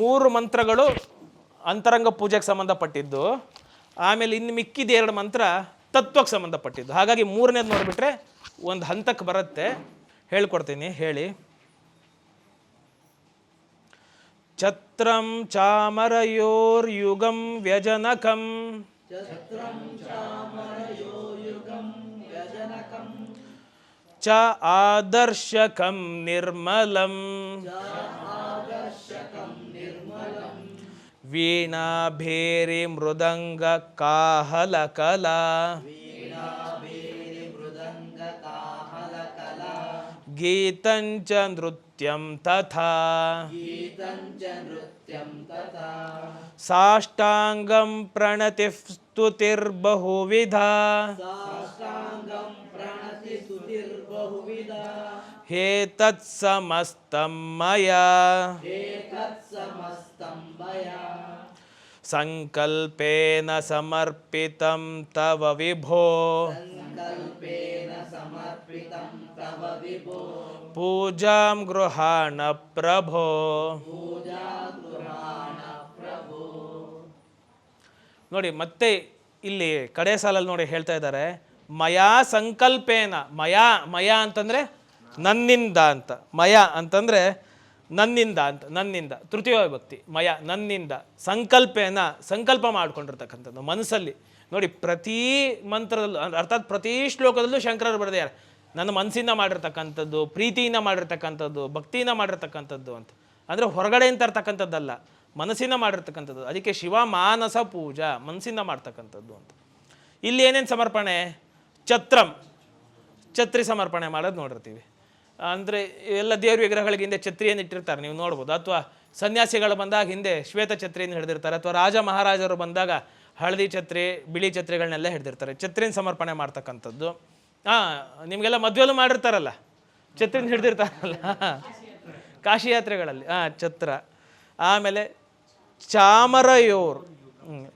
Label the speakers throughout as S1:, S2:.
S1: ಮೂರು ಮಂತ್ರಗಳು ಅಂತರಂಗ ಪೂಜೆಗೆ ಸಂಬಂಧಪಟ್ಟಿದ್ದು, ಆಮೇಲೆ ಇನ್ನು ಮಿಕ್ಕಿದ ಎರಡು ಮಂತ್ರ ತತ್ವಕ್ಕೆ ಸಂಬಂಧಪಟ್ಟಿದ್ದು. ಹಾಗಾಗಿ ಮೂರನೇದು ನೋಡಿಬಿಟ್ರೆ ಒಂದು ಹಂತಕ್ಕೆ ಬರುತ್ತೆ. ಹೇಳ್ಕೊಡ್ತೀನಿ, ಹೇಳಿ. ಛತ್ರಂ ಚಾಮರಯೋರ್ಯುಗಂ ವ್ಯಜನಕಂ. ಚ ಆದರ್ಶಕಂ ನಿರ್ಮಲಂ. वीणा भेरिमृदङ्गकाहलकला गीतं च नृत्यं तथा। साष्टाङ्गं प्रणतिः स्तुतिर्बहुविधा समर्पितं ಮಯಾ ಸಂಕಲ್ಪೇನ ಸಮರ್ಪಿತಂ ತವ ವಿಭೋ. ಪೂಜಾಂ ಗೃಹಾಣ ಪ್ರಭೋ. ನೋಡಿ ಮತ್ತೆ ಇಲ್ಲಿ ಕಡೆ ಸಾಲಲ್ಲಿ ನೋಡಿ ಹೇಳ್ತಾ ಇದ್ದಾರೆ ಮಯಾ ಸಂಕಲ್ಪೇನ ಮಯಾ ಮಯಾ ಅಂತಂದ್ರೆ ನನ್ನಿಂದ ಅಂತ. ಮಯ ಅಂತಂದರೆ ನನ್ನಿಂದ ಅಂತ, ನನ್ನಿಂದ. ತೃತೀಯ ವಿಭಕ್ತಿ, ಮಯ, ನನ್ನಿಂದ. ಸಂಕಲ್ಪೇನ ಸಂಕಲ್ಪ ಮಾಡ್ಕೊಂಡಿರ್ತಕ್ಕಂಥದ್ದು ಮನಸ್ಸಲ್ಲಿ. ನೋಡಿ, ಪ್ರತಿ ಮಂತ್ರದಲ್ಲೂ ಅರ್ಥಾತ್ ಪ್ರತಿ ಶ್ಲೋಕದಲ್ಲೂ ಶಂಕರರು ಬರೆದಿದ್ದಾರೆ. ನನ್ನ ಮನಸ್ಸಿಂದ ಮಾಡಿರ್ತಕ್ಕಂಥದ್ದು, ಪ್ರೀತಿಯಿಂದ ಮಾಡಿರ್ತಕ್ಕಂಥದ್ದು, ಭಕ್ತಿಯಿಂದ ಮಾಡಿರ್ತಕ್ಕಂಥದ್ದು ಅಂತ. ಅಂದರೆ ಹೊರಗಡೆ ಅಂತ ಇರ್ತಕ್ಕಂಥದ್ದಲ್ಲ, ಮನಸ್ಸಿಂದ ಮಾಡಿರ್ತಕ್ಕಂಥದ್ದು. ಅದಕ್ಕೆ ಶಿವ ಮಾನಸ ಪೂಜಾ, ಮನಸ್ಸಿಂದ ಮಾಡ್ತಕ್ಕಂಥದ್ದು ಅಂತ. ಇಲ್ಲಿ ಏನೇನು ಸಮರ್ಪಣೆ? ಛತ್ರಂ. ಛತ್ರಿ ಸಮರ್ಪಣೆ ಮಾಡೋದು ನೋಡಿರ್ತೀವಿ. ಅಂದರೆ ಎಲ್ಲ ದೇವ್ರ ವಿಗ್ರಹಗಳಿಗೆ ಹಿಂದೆ ಛತ್ರಿಯನ್ನು ಇಟ್ಟಿರ್ತಾರೆ, ನೀವು ನೋಡ್ಬೋದು. ಅಥವಾ ಸನ್ಯಾಸಿಗಳು ಬಂದಾಗ ಹಿಂದೆ ಶ್ವೇತ ಛತ್ರಿಯನ್ನು ಹಿಡಿದಿರ್ತಾರೆ, ಅಥವಾ ರಾಜ ಮಹಾರಾಜರು ಬಂದಾಗ ಹಳದಿ ಛತ್ರಿ, ಬಿಳಿ ಛತ್ರಿಗಳನ್ನೆಲ್ಲ ಹಿಡಿದಿರ್ತಾರೆ. ಛತ್ರಿನ ಸಮರ್ಪಣೆ ಮಾಡ್ತಕ್ಕಂಥದ್ದು. ಹಾಂ ನಿಮಗೆಲ್ಲ ಮದುವೆಲ್ಲೂ ಮಾಡಿರ್ತಾರಲ್ಲ? ಛತ್ರಿನ ಹಿಡಿದಿರ್ತಾರಲ್ಲ? ಕಾಶಿ ಯಾತ್ರೆಗಳಲ್ಲಿ. ಹಾಂ ಛತ್ರ. ಆಮೇಲೆ ಚಾಮರಯೋರ್.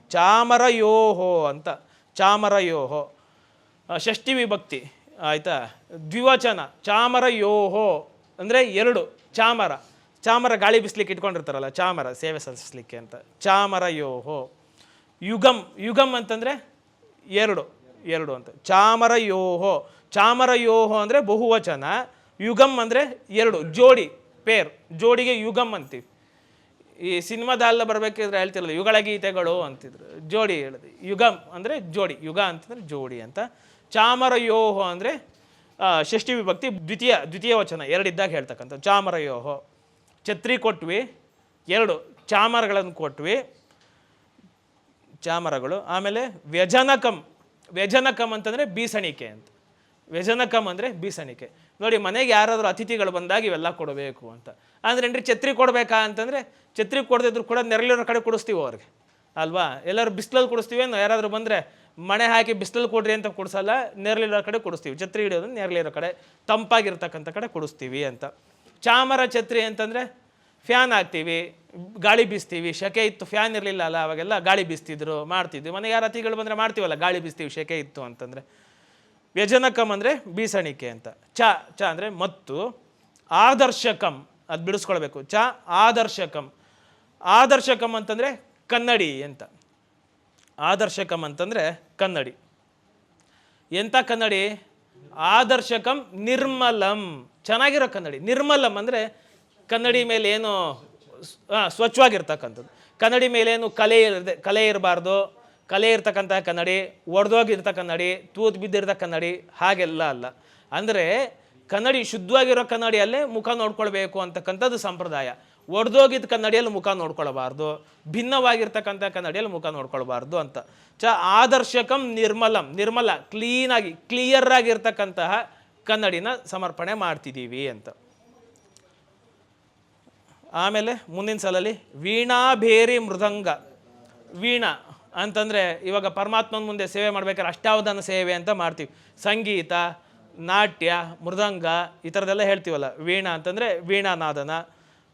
S1: ಚಾಮರಯೋಹೋ ಅಂತ. ಚಾಮರಯೋಹೋ. ಷಷ್ಠಿ ವಿಭಕ್ತಿ. ಆಯಿತಾ? ದ್ವಿವಚನ ಚಾಮರಯೋಹೋ ಅಂದರೆ ಎರಡು, ಚಾಮರ. ಚಾಮರ ಗಾಳಿ ಬಿಸ್ಲಿಕ್ಕೆ ಇಟ್ಕೊಂಡಿರ್ತಾರಲ್ಲ, ಚಾಮರ, ಸೇವೆ ಸಲ್ಲಿಸಲಿಕ್ಕೆ ಅಂತ. ಚಾಮರ ಯೋಹೋ. ಯುಗಂ ಯುಗಂ ಅಂತಂದರೆ ಎರಡು ಎರಡು ಅಂತ. ಚಾಮರ ಯೋಹೋ. ಚಾಮರ ಯೋಹೋ ಅಂದರೆ ಬಹುವಚನ, ಯುಗಂ ಅಂದರೆ ಎರಡು, ಜೋಡಿ, ಪೇರ್. ಜೋಡಿಗೆ ಯುಗಂ ಅಂತೀವಿ. ಈ ಸಿನಿಮಾದಲ್ಲ ಬರಬೇಕಿದ್ರೆ ಹೇಳ್ತಿರಲ್ಲ ಯುಗಳ ಗೀತೆಗಳು ಅಂತಿದ್ರು. ಜೋಡಿ ಹೇಳಿದೆ. ಯುಗಂ ಅಂದರೆ ಜೋಡಿ, ಯುಗ ಅಂತಂದರೆ ಜೋಡಿ ಅಂತ. ಚಾಮರಯೋಹೋ ಅಂದರೆ ಷಷ್ಠಿ ವಿಭಕ್ತಿ ದ್ವಿತೀಯ ದ್ವಿತೀಯ ವಚನ, ಎರಡಿದ್ದಾಗ ಹೇಳ್ತಕ್ಕಂಥ ಚಾಮರಯೋಹೋ. ಛತ್ರಿ ಕೊಟ್ವಿ ಎರಡು ಚಾಮರಗಳನ್ನು ಕೊಟ್ವಿ, ಚಾಮರಗಳು, ಆಮೇಲೆ ವ್ಯಜನಕಂ ವ್ಯಜನಕಂ ಅಂತಂದರೆ ಬೀಸಣಿಕೆ ಅಂತ. ವ್ಯಜನಕಂ ಅಂದರೆ ಬೀಸಣಿಕೆ. ನೋಡಿ, ಮನೆಗೆ ಯಾರಾದರೂ ಅತಿಥಿಗಳು ಬಂದಾಗ ಇವೆಲ್ಲ ಕೊಡಬೇಕು ಅಂತ. ಅಂದರೆ ಏನ್ರಿ ಛತ್ರಿ ಕೊಡಬೇಕಾ ಅಂತಂದರೆ, ಛತ್ರಿ ಕೊಡದಿದ್ರು ಕೂಡ ನೆರಳಿರೋ ಕಡೆ ಕೊಡಿಸ್ತೀವಿ ಅವ್ರಿಗೆ? ಅಲ್ವಾ? ಎಲ್ಲರೂ ಬಿಸಿಲಲ್ಲಿ ಕೊಡಿಸ್ತೀವಿ ಏನು ಯಾರಾದರೂ ಬಂದರೆ ಮಣೆ ಹಾಕಿ ಬಿಸಿಲಲ್ಲಿ ಕೊಡ್ರಿ ಅಂತ ಕೊಡಿಸಲ್ಲ, ನೆರಳಿರೋ ಕಡೆ ಕೊಡಿಸ್ತೀವಿ. ಛತ್ರಿ ಹಿಡಿಯೋದು ನೆರಳಿರೋ ಕಡೆ, ತಂಪಾಗಿರ್ತಕ್ಕಂಥ ಕಡೆ ಕೊಡಿಸ್ತೀವಿ ಅಂತ. ಚಾಮರ ಛತ್ರಿ ಅಂತಂದರೆ ಫ್ಯಾನ್ ಹಾಕ್ತೀವಿ, ಗಾಳಿ ಬೀಸ್ತೀವಿ. ಶೆಕೆ ಇತ್ತು, ಫ್ಯಾನ್ ಇರಲಿಲ್ಲ ಅಲ್ಲ, ಅವಾಗೆಲ್ಲ ಗಾಳಿ ಬೀಸ್ತಿದ್ರು, ಮಾಡ್ತಿದ್ವಿ. ಮನೆಗೆ ಯಾರು ಅತಿಥಿಗಳು ಬಂದರೆ ಮಾಡ್ತೀವಲ್ಲ, ಗಾಳಿ ಬೀಸ್ತೀವಿ, ಶೆಕೆ ಇತ್ತು ಅಂತಂದರೆ. ವ್ಯಜನಕಂ ಅಂದರೆ ಬೀಸಣಿಕೆ ಅಂತ. ಚ ಚ ಅಂದರೆ ಮತ್ತು. ಆದರ್ಶಕಂ, ಅದು ಬಿಡಿಸ್ಕೊಳ್ಬೇಕು. ಚ, ಆದರ್ಶಕಂ. ಆದರ್ಶಕಂ ಅಂತಂದರೆ ಕನ್ನಡಿ ಅಂತ. ಆದರ್ಶಕಂ ಅಂತಂದರೆ ಕನ್ನಡಿ. ಎಂಥ ಕನ್ನಡಿ? ಆದರ್ಶಕಂ ನಿರ್ಮಲಂ. ಚೆನ್ನಾಗಿರೋ ಕನ್ನಡಿ. ನಿರ್ಮಲಂ ಅಂದರೆ ಕನ್ನಡಿ ಮೇಲೆ ಏನು ಸ್ವಚ್ಛವಾಗಿರ್ತಕ್ಕಂಥದ್ದು. ಕನ್ನಡಿ ಮೇಲೆ ಏನು ಕಲೆ ಇರದೆ ಕಲೆ ಇರಬಾರ್ದು. ಕಲೆ ಇರ್ತಕ್ಕಂಥ ಕನ್ನಡಿ, ಒಡೆದೋಗಿರ್ತ ಕನ್ನಡಿ, ತೂತು ಬಿದ್ದಿರ್ತ ಕನ್ನಡಿ ಹಾಗೆಲ್ಲ ಅಲ್ಲ. ಅಂದರೆ ಕನ್ನಡಿ ಶುದ್ಧವಾಗಿರೋ ಕನ್ನಡಿಯಲ್ಲೇ ಮುಖ ನೋಡ್ಕೊಳ್ಬೇಕು ಅಂತಕ್ಕಂಥದ್ದು ಸಂಪ್ರದಾಯ. ಒಡೆದೋಗಿದ್ದ ಕನ್ನಡಿಯಲ್ಲಿ ಮುಖ ನೋಡ್ಕೊಳ್ಬಾರ್ದು, ಭಿನ್ನವಾಗಿರ್ತಕ್ಕಂಥ ಕನ್ನಡಿಯಲ್ಲಿ ಮುಖ ನೋಡ್ಕೊಳ್ಬಾರ್ದು ಅಂತ. ಚ, ಆದರ್ಶಕಂ ನಿರ್ಮಲಂ, ನಿರ್ಮಲ, ಕ್ಲೀನಾಗಿ ಕ್ಲಿಯರ್ ಆಗಿರ್ತಕ್ಕಂತಹ ಕನ್ನಡಿನ ಸಮರ್ಪಣೆ ಮಾಡ್ತಿದ್ದೀವಿ ಅಂತ. ಆಮೇಲೆ ಮುಂದಿನ ಸಲಲ್ಲಿ ವೀಣಾ ಭೇರಿ ಮೃದಂಗ. ವೀಣಾ ಅಂತಂದರೆ ಇವಾಗ ಪರಮಾತ್ಮನ ಮುಂದೆ ಸೇವೆ ಮಾಡ್ಬೇಕಾದ್ರೆ ಅಷ್ಟಾವಧಾನ ಸೇವೆ ಅಂತ ಮಾಡ್ತೀವಿ. ಸಂಗೀತ, ನಾಟ್ಯ, ಮೃದಂಗ ಈ ಥರದ್ದೆಲ್ಲ ಹೇಳ್ತೀವಲ್ಲ. ವೀಣಾ ಅಂತಂದರೆ ವೀಣಾನಾದನ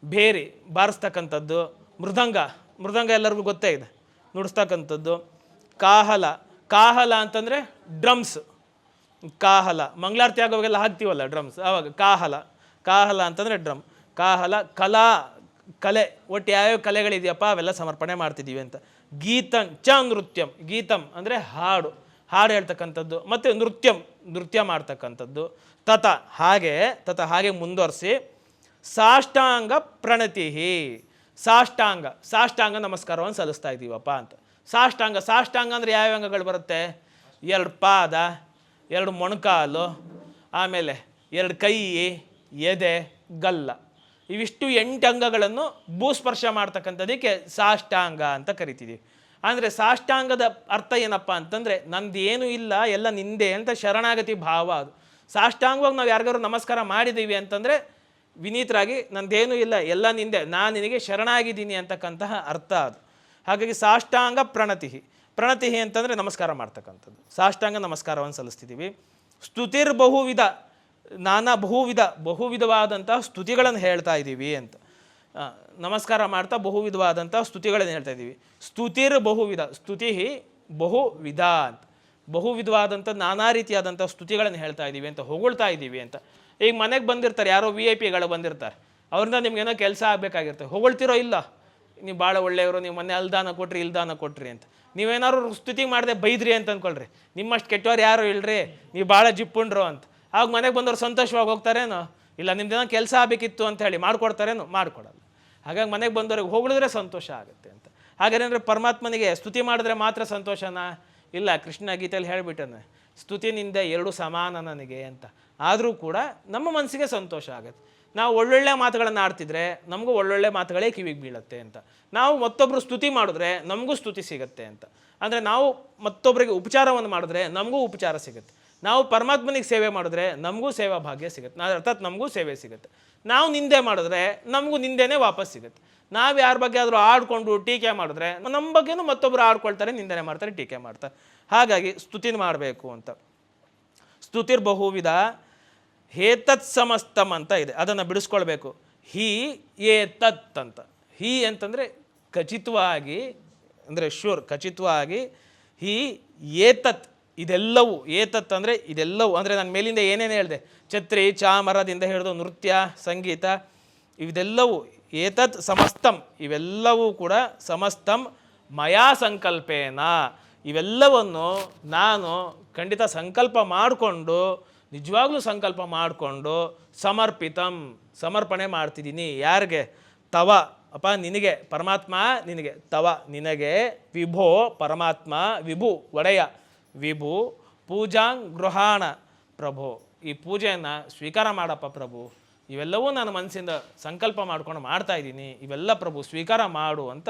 S1: ಭೇರಿ ಬಾರಿಸ್ತಕ್ಕಂಥದ್ದು, ಮೃದಂಗ ಮೃದಂಗ ಎಲ್ಲರಿಗೂ ಗೊತ್ತೇ ಇದೆ. ನುಡಿಸ್ತಕ್ಕಂಥದ್ದು, ಕಾಹಲ. ಕಾಹಲ ಅಂತಂದರೆ ಡ್ರಮ್ಸ್. ಕಾಹಲ. ಮಂಗಳಾರತಿ ಆಗೋವಾಗೆಲ್ಲ ಹಾಕ್ತೀವಲ್ಲ ಡ್ರಮ್ಸ್? ಆವಾಗ ಕಾಹಲ. ಕಾಹಲ ಅಂತಂದರೆ ಡ್ರಮ್. ಕಾಹಲ, ಕಲಾ, ಕಲೆ. ಒಟ್ಟು ಯಾವ್ಯಾವ ಕಲೆಗಳಿದೆಯಪ್ಪ? ಅವೆಲ್ಲ ಸಮರ್ಪಣೆ ಮಾಡ್ತಿದ್ದೀವಿ ಅಂತ. ಗೀತಂ ಚ ನೃತ್ಯಂ. ಗೀತಂ ಅಂದರೆ ಹಾಡು. ಹಾಡು ಹೇಳ್ತಕ್ಕಂಥದ್ದು. ಮತ್ತು ನೃತ್ಯಂ, ನೃತ್ಯ ಮಾಡ್ತಕ್ಕಂಥದ್ದು. ತತ, ಹಾಗೆ ತತ ಹಾಗೆ ಮುಂದುವರಿಸಿ ಸಾಷ್ಟಾಂಗ ಪ್ರಣತಿ ಸಾಷ್ಟಾಂಗ ಸಾಷ್ಟಾಂಗ ನಮಸ್ಕಾರವನ್ನು ಸಲ್ಲಿಸ್ತಾ ಇದ್ದೀವಪ್ಪ ಅಂತ. ಸಾಷ್ಟಾಂಗ ಸಾಷ್ಟಾಂಗ ಅಂದರೆ ಯಾವ ಅಂಗಗಳು ಬರುತ್ತೆ? ಎರಡು ಪಾದ, ಎರಡು ಮೊಣಕಾಲು, ಆಮೇಲೆ ಎರಡು ಕೈ, ಎದೆ, ಗಲ್ಲ. ಇವಿಷ್ಟು ಎಂಟು ಅಂಗಗಳನ್ನು ಭೂಸ್ಪರ್ಶ ಮಾಡ್ತಕ್ಕಂಥದಕ್ಕೆ ಸಾಷ್ಟಾಂಗ ಅಂತ ಕರಿತೀವಿ ಅಂದರೆ ಸಾಷ್ಟಾಂಗದ ಅರ್ಥ ಏನಪ್ಪ ಅಂತಂದರೆ ನಂದು ಏನೂ ಇಲ್ಲ, ಎಲ್ಲ ನಿಂದೆ ಅಂತ ಶರಣಾಗತಿ ಭಾವ ಅದು. ಸಾಷ್ಟಾಂಗವಾಗಿ ನಾವು ಯಾರಿಗಾರು ನಮಸ್ಕಾರ ಮಾಡಿದ್ದೀವಿ ಅಂತಂದರೆ ವಿನೀತರಾಗಿ, ನಂದೇನೂ ಇಲ್ಲ, ಎಲ್ಲ ನಿಂದೆ, ನಾನು ನಿನಗೆ ಶರಣಾಗಿದ್ದೀನಿ ಅಂತಕ್ಕಂತಹ ಅರ್ಥ ಅದು. ಹಾಗಾಗಿ ಸಾಷ್ಟಾಂಗ ಪ್ರಣತಿ ಪ್ರಣತಿ ಅಂತಂದರೆ ನಮಸ್ಕಾರ ಮಾಡ್ತಕ್ಕಂಥದ್ದು. ಸಾಷ್ಟಾಂಗ ನಮಸ್ಕಾರವನ್ನು ಸಲ್ಲಿಸ್ತಿದ್ದೀವಿ. ಸ್ತುತಿರ್ ಬಹುವಿಧ, ನಾನಾ ಬಹುವಿಧ ಬಹುವಿಧವಾದಂತಹ ಸ್ತುತಿಗಳನ್ನು ಹೇಳ್ತಾ ಇದ್ದೀವಿ ಅಂತ. ನಮಸ್ಕಾರ ಮಾಡ್ತಾ ಬಹುವಿಧವಾದಂತಹ ಸ್ತುತಿಗಳನ್ನು ಹೇಳ್ತಾ ಇದ್ದೀವಿ. ಸ್ತುತಿರ್ ಬಹುವಿಧ ಸ್ತುತಿ ಬಹುವಿಧ ಅಂತ. ಬಹುವಿಧವಾದಂಥ ನಾನಾ ರೀತಿಯಾದಂಥ ಸ್ತುತಿಗಳನ್ನು ಹೇಳ್ತಾ ಇದ್ದೀವಿ ಅಂತ ಹೊಗಳ್ತಾ ಇದ್ದೀವಿ ಅಂತ. ಈಗ ಮನೆಗೆ ಬಂದಿರ್ತಾರೆ, ಯಾರೋ ವಿ ಐ ಪಿಗಳು ಬಂದಿರ್ತಾರೆ. ಅವ್ರಿಂದ ನಿಮ್ಗೇನೋ ಕೆಲಸ ಆಗಬೇಕಾಗಿರ್ತದೆ ಹೊಗಳ್ತಿರೋ ಇಲ್ಲ. ನೀವು ಭಾಳ ಒಳ್ಳೆಯವರು, ನೀವು ಮೊನ್ನೆ ಅಲ್ದಾನ ಕೊಟ್ರಿ, ಇಲ್ದಾನ ಕೊಟ್ರಿ ಅಂತ. ನೀವೇನಾದ್ರು ಸ್ತುತಿ ಮಾಡದೆ ಬೈದ್ರಿ ಅಂತ ಅಂದ್ಕೊಳ್ರಿ ನಿಮ್ಮಷ್ಟು ಕೆಟ್ಟವ್ರು ಯಾರು ಇಲ್ರಿ? ನೀವು ಭಾಳ ಜಿಪ್ಪುಂಡ್ರು ಅಂತ. ಆಗ ಮನೆಗೆ ಬಂದವ್ರು ಸಂತೋಷವಾಗಿ ಹೋಗ್ತಾರೇನೋ? ಇಲ್ಲ, ನಿಮ್ದೇನೋ ಕೆಲಸ ಆಗಬೇಕಿತ್ತು ಅಂತ ಹೇಳಿ ಮಾಡ್ಕೊಡ್ತಾರೇನೋ? ಮಾಡ್ಕೊಡಲ್ಲ. ಹಾಗಾಗಿ ಮನೆಗೆ ಬಂದವ್ರಿಗೆ ಹೊಗಳಿದ್ರೆ ಸಂತೋಷ ಆಗುತ್ತೆ ಅಂತ. ಹಾಗೇನಂದ್ರೆ ಪರಮಾತ್ಮನಿಗೆ ಸ್ತುತಿ ಮಾಡಿದ್ರೆ ಮಾತ್ರ ಸಂತೋಷನಾ? ಇಲ್ಲ, ಕೃಷ್ಣ ಗೀತೆಯಲ್ಲಿ ಹೇಳಿಬಿಟ್ಟನೆ ಸ್ತುತಿನಿಂದ ಎರಡು ಸಮಾನ ನನಗೆ ಅಂತ. ಆದರೂ ಕೂಡ ನಮ್ಮ ಮನಸ್ಸಿಗೆ ಸಂತೋಷ ಆಗುತ್ತೆ. ನಾವು ಒಳ್ಳೊಳ್ಳೆ ಮಾತುಗಳನ್ನು ಆಡ್ತಿದ್ರೆ ನಮಗೂ ಒಳ್ಳೊಳ್ಳೆ ಮಾತುಗಳೇ ಕಿವಿಗೆ ಬೀಳುತ್ತೆ ಅಂತ. ನಾವು ಮತ್ತೊಬ್ಬರು ಸ್ತುತಿ ಮಾಡಿದ್ರೆ ನಮಗೂ ಸ್ತುತಿ ಸಿಗುತ್ತೆ ಅಂತ. ಅಂದರೆ ನಾವು ಮತ್ತೊಬ್ಬರಿಗೆ ಉಪಚಾರವನ್ನು ಮಾಡಿದ್ರೆ ನಮಗೂ ಉಪಚಾರ ಸಿಗುತ್ತೆ. ನಾವು ಪರಮಾತ್ಮನಿಗೆ ಸೇವೆ ಮಾಡಿದ್ರೆ ನಮಗೂ ಸೇವಾ ಭಾಗ್ಯ ಸಿಗುತ್ತೆ. ನಾವು ಅರ್ಥಾತ್ ನಮಗೂ ಸೇವೆ ಸಿಗುತ್ತೆ. ನಾವು ನಿಂದೆ ಮಾಡಿದ್ರೆ ನಮಗೂ ನಿಂದೆನೇ ವಾಪಸ್ ಸಿಗುತ್ತೆ. ನಾವು ಯಾರ ಬಗ್ಗೆ ಆದರೂ ಆಡ್ಕೊಂಡು ಟೀಕೆ ಮಾಡಿದ್ರೆ ನಮ್ಮ ಬಗ್ಗೆನೂ ಮತ್ತೊಬ್ಬರು ಆಡ್ಕೊಳ್ತಾರೆ, ನಿಂದನೆ ಮಾಡ್ತಾರೆ, ಟೀಕೆ ಮಾಡ್ತಾರೆ. ಹಾಗಾಗಿ ಸ್ತುತಿನ ಮಾಡಬೇಕು ಅಂತ. ಸ್ತುತಿರ್ ಬಹುವಿಧ ಹೇತತ್ ಸಮಸ್ತಮ್ ಅಂತ ಇದೆ. ಅದನ್ನು ಬಿಡಿಸ್ಕೊಳ್ಬೇಕು. ಹಿ ಏತತ್ ಅಂತ. ಹಿ ಅಂತಂದರೆ ಖಚಿತವಾಗಿ, ಅಂದರೆ ಶ್ಯೂರ್ ಖಚಿತವಾಗಿ ಹಿ ಏತತ್ ಇದೆಲ್ಲವೂ ಏತತ್ ಅಂದರೆ ಇದೆಲ್ಲವೂ, ಅಂದರೆ ನಾನು ಮೇಲಿಂದ ಏನೇನು ಹೇಳಿದೆ? ಛತ್ರಿ, ಚಾಮರದಿಂದ ಹಿಡಿದು ನೃತ್ಯ, ಸಂಗೀತ ಇದೆಲ್ಲವೂ ಏತತ್ ಸಮಸ್ತಂ, ಇವೆಲ್ಲವೂ ಕೂಡ ಸಮಸ್ತಂ ಮಯಾ ಸಂಕಲ್ಪೇನ. ಇವೆಲ್ಲವನ್ನು ನಾನು ಖಂಡಿತ ಸಂಕಲ್ಪ ಮಾಡಿಕೊಂಡು, ನಿಜವಾಗ್ಲೂ ಸಂಕಲ್ಪ ಮಾಡಿಕೊಂಡು ಸಮರ್ಪಿತಂ, ಸಮರ್ಪಣೆ ಮಾಡ್ತಿದ್ದೀನಿ. ಯಾರಿಗೆ? ತವ. ಅಪ್ಪ, ನಿನಗೆ. ಪರಮಾತ್ಮ, ನಿನಗೆ. ತವ. ನಿನಗೆ. ವಿಭೋ. ಪರಮಾತ್ಮ. ವಿಭು. ಒಡೆಯ. ವಿಭು. ಪೂಜಾಂಗ್ ಗೃಹಾಣ. ಪ್ರಭು. ಈ ಪೂಜೆಯನ್ನು ಸ್ವೀಕಾರ ಮಾಡಪ್ಪ ಪ್ರಭು. ಇವೆಲ್ಲವೂ ನಾನು ಮನಸ್ಸಿಂದ ಸಂಕಲ್ಪ ಮಾಡ್ಕೊಂಡು ಮಾಡ್ತಾ ಇದ್ದೀನಿ. ಇವೆಲ್ಲ ಪ್ರಭು ಸ್ವೀಕಾರ ಮಾಡು ಅಂತ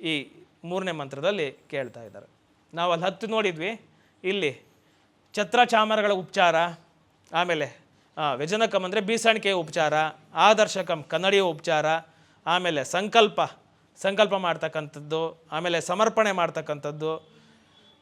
S1: ಈ ಮೂರನೇ ಮಂತ್ರದಲ್ಲಿ ಕೇಳ್ತಾ ಇದ್ದಾರೆ. ನಾವು ಅಲ್ಲಿ ಹತ್ತು ನೋಡಿದ್ವಿ. ಇಲ್ಲಿ ಛತ್ರ ಚಾಮರಗಳ ಉಪಚಾರ, ಆಮೇಲೆ ವ್ಯಜನಕಂ ಅಂದರೆ ಬೀಸಣಿಕೆಯ ಉಪಚಾರ, ಆದರ್ಶಕಂ ಕನ್ನಡಿಯ ಉಪಚಾರ, ಆಮೇಲೆ ಸಂಕಲ್ಪ ಸಂಕಲ್ಪ ಮಾಡ್ತಕ್ಕಂಥದ್ದು, ಆಮೇಲೆ ಸಮರ್ಪಣೆ ಮಾಡ್ತಕ್ಕಂಥದ್ದು,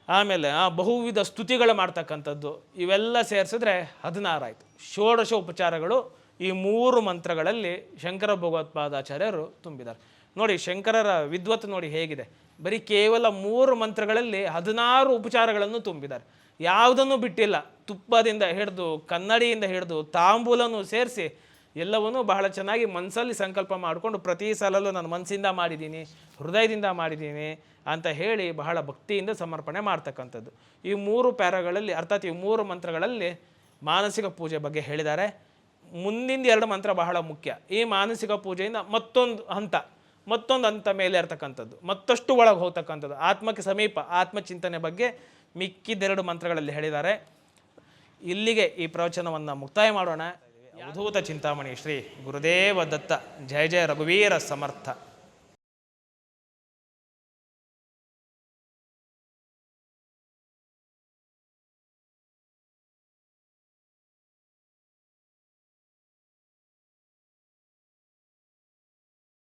S1: ಆಮೇಲೆ ಬಹುವಿಧ ಸ್ತುತಿಗಳು ಮಾಡ್ತಕ್ಕಂಥದ್ದು, ಇವೆಲ್ಲ ಸೇರಿಸಿದ್ರೆ ಹದಿನಾರು ಆಯಿತು. ಷೋಡಶ ಉಪಚಾರಗಳು ಈ ಮೂರು ಮಂತ್ರಗಳಲ್ಲಿ ಶಂಕರ ಭಗವತ್ಪಾದಾಚಾರ್ಯರು ತುಂಬಿದ್ದಾರೆ. ನೋಡಿ, ಶಂಕರರ ವಿದ್ವತ್ ನೋಡಿ ಹೇಗಿದೆ. ಬರೀ ಕೇವಲ ಮೂರು ಮಂತ್ರಗಳಲ್ಲಿ ಹದಿನಾರು ಉಪಚಾರಗಳನ್ನು ತುಂಬಿದ್ದಾರೆ. ಯಾವುದನ್ನು ಬಿಟ್ಟಿಲ್ಲ. ತುಪ್ಪದಿಂದ ಹಿಡಿದು, ಕನ್ನಡಿಯಿಂದ ಹಿಡಿದು ತಾಂಬೂಲನ್ನು ಸೇರಿಸಿ ಎಲ್ಲವನ್ನೂ ಬಹಳ ಚೆನ್ನಾಗಿ ಮನಸ್ಸಲ್ಲಿ ಸಂಕಲ್ಪ ಮಾಡಿಕೊಂಡು ಪ್ರತಿ ಸಲಲ್ಲೂ ನಾನು ಮನಸ್ಸಿಂದ ಮಾಡಿದ್ದೀನಿ, ಹೃದಯದಿಂದ ಮಾಡಿದ್ದೀನಿ ಅಂತ ಹೇಳಿ ಬಹಳ ಭಕ್ತಿಯಿಂದ ಸಮರ್ಪಣೆ ಮಾಡ್ತಕ್ಕಂಥದ್ದು. ಈ ಮೂರು ಪ್ಯಾರಗಳಲ್ಲಿ, ಅರ್ಥಾತ್ ಈ ಮೂರು ಮಂತ್ರಗಳಲ್ಲಿ ಮಾನಸಿಕ ಪೂಜೆ ಬಗ್ಗೆ ಹೇಳಿದ್ದಾರೆ. ಮುಂದಿನ ಎರಡು ಮಂತ್ರ ಬಹಳ ಮುಖ್ಯ. ಈ ಮಾನಸಿಕ ಪೂಜೆಯಿಂದ ಮತ್ತೊಂದು ಹಂತ. ಮತ್ತೊಂದು ಅಂತ ಮೇಲೆ ಇರ್ತಕ್ಕಂಥದ್ದು, ಮತ್ತಷ್ಟು ಒಳಗೆ ಹೋಗ್ತಕ್ಕಂಥದ್ದು, ಆತ್ಮಕ್ಕೆ ಸಮೀಪ, ಆತ್ಮಚಿಂತನೆ ಬಗ್ಗೆ ಮಿಕ್ಕಿದೆರಡು ಮಂತ್ರಗಳಲ್ಲಿ ಹೇಳಿದ್ದಾರೆ. ಇಲ್ಲಿಗೆ ಈ ಪ್ರವಚನವನ್ನು ಮುಕ್ತಾಯ ಮಾಡೋಣ. ಅವಧೂತ ಚಿಂತಾಮಣಿ ಶ್ರೀ ಗುರುದೇವ ದತ್ತ ಜಯ ಜಯ ರಘುವೀರ ಸಮರ್ಥ.